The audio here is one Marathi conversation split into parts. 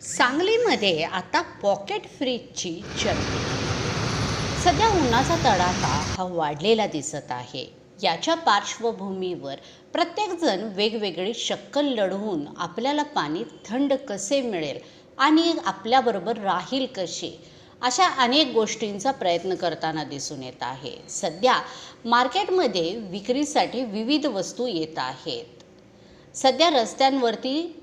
सांगलीमध्ये आता पॉकेट फ्रीजची चर्चा सध्या उन्हाचा तडाखा हा वाढलेला दिसत आहे. याच्या पार्श्वभूमीवर प्रत्येकजण वेगवेगळी शक्कल लढवून आपल्याला पाणी थंड कसे मिळेल आणि आपल्याबरोबर राहील कसे अशा अनेक गोष्टींचा प्रयत्न करताना दिसून येत आहे. सध्या मार्केटमध्ये विक्रीसाठी विविध वस्तू येत आहेत. सध्या रस्त्यांवरती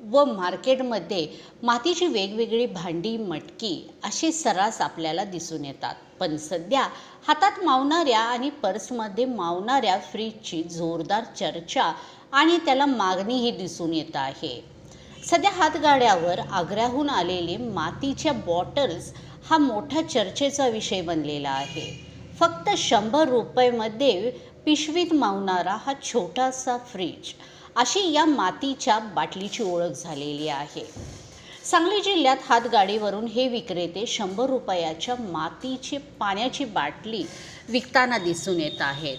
व मार्केटमध्ये मातीची वेगवेगळी भांडी मटकी अशी सर्रास आपल्याला दिसून येतात. पण सध्या हातात मावणाऱ्या आणि पर्समध्ये मावणाऱ्या फ्रीजची जोरदार चर्चा आणि त्याला मागणीही दिसून येत आहे. सध्या हातगाड्यावर आग्र्याहून आलेले मातीच्या बॉटल्स हा मोठा चर्चेचा विषय बनलेला आहे. फक्त शंभर रुपयेमध्ये पिशवीत मावणारा हा छोटासा फ्रीज अशी या मातीच्या बाटलीची ओळख झालेली आहे. सांगली जिल्ह्यात हातगाडीवरून हे विक्रेते शंभर रुपयाच्या मातीची पाण्याची बाटली विकताना दिसून येत आहेत.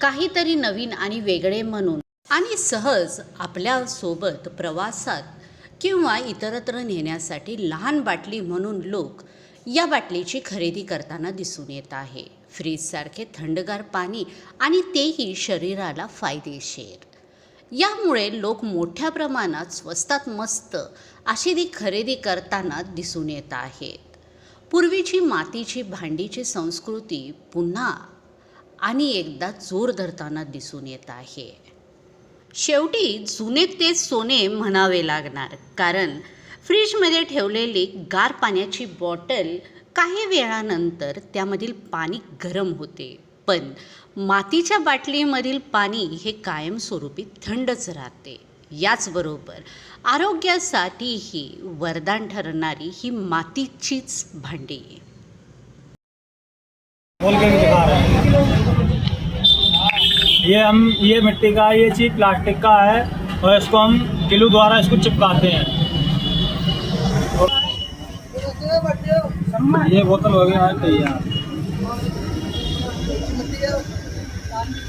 काहीतरी नवीन आणि वेगळे म्हणून आणि सहज आपल्यासोबत प्रवासात किंवा इतरत्र नेण्यासाठी लहान बाटली म्हणून लोक या बाटलीची खरेदी करताना दिसून येत आहे. फ्रीजसारखे थंडगार पाणी आणि तेही शरीराला फायदेशीर. यामुळे लोक मोठ्या प्रमाणात स्वस्तात मस्त अशी ती खरेदी करताना दिसून येत आहेत. पूर्वीची मातीची भांडीची संस्कृती पुन्हा आणि एकदा जोर धरताना दिसून येत आहे. शेवटी जुने ते सोने म्हणावे लागणार कारण फ्रीजमध्ये ठेवलेली गार पाण्याची बॉटल काही वेळानंतर त्यामधील पाणी गरम होते. पण मातीच्या बाटलीमधील पाणी हे कायमस्वरूपी थंडच राहते. याचबरोबर आरोग्यासाठीही वरदान ठरणारी ही मातीचीच भांडी. ये हम ये मिट्टी का ये चीज प्लास्टिक का है और इसको हम किलो द्वारा इसको चिपकाते हैं। ये बोतल हो गया है तैयार। video. Bye.